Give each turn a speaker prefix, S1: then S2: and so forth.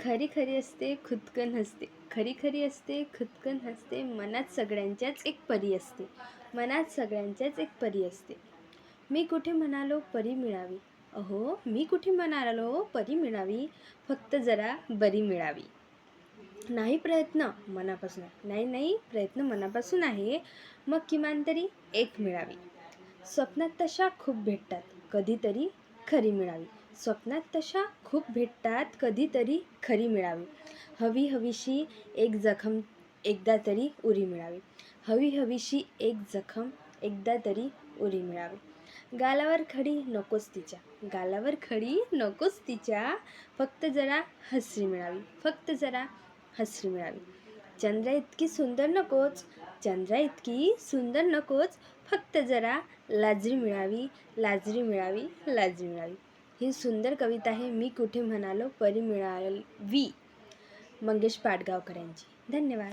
S1: खरी खरी असते खुदकन हसते. खरी खरी असते खुदकन हसते मनात सगळ्यांच्याच एक परी असते. मनात सगळ्यांच्याच एक परी असते. मी कुठे म्हणालो परी मिळावी. अहो मी कुठे म्हणालो परी मिळावी? फक्त जरा बरी मिळावी. नाही प्रयत्न मनापासून. नाही नाही प्रयत्न मनापासून आहे. मग किमान तरी एक मिळावी. स्वप्नात तशा खूप भेटतात. कधीतरी खरी मिळावी. स्वप्नात तशा खूप भेटतात कधीतरी खरी मिळावी. हवी हवीशी एक जखम एकदा तरी उरी मिळावी. हवी हवीशी एक जखम एकदा तरी उरी मिळावी. गालावर खडी नकोच तिच्या. गालावर खडी नकोच तिच्या. फक्त जरा हसरी मिळावी. फक्त जरा हसरी मिळावी. चंद्रा इतकी सुंदर नकोच. चंद्रा इतकी सुंदर नकोच. फक्त जरा लाजरी मिळावी लाजरी मिळावी लाजरी मिळावी. ही सुंदर कविता आहे. मी कुठे म्हणालो परी मिळावी मंगेश पाडगावकर यांची धन्यवाद.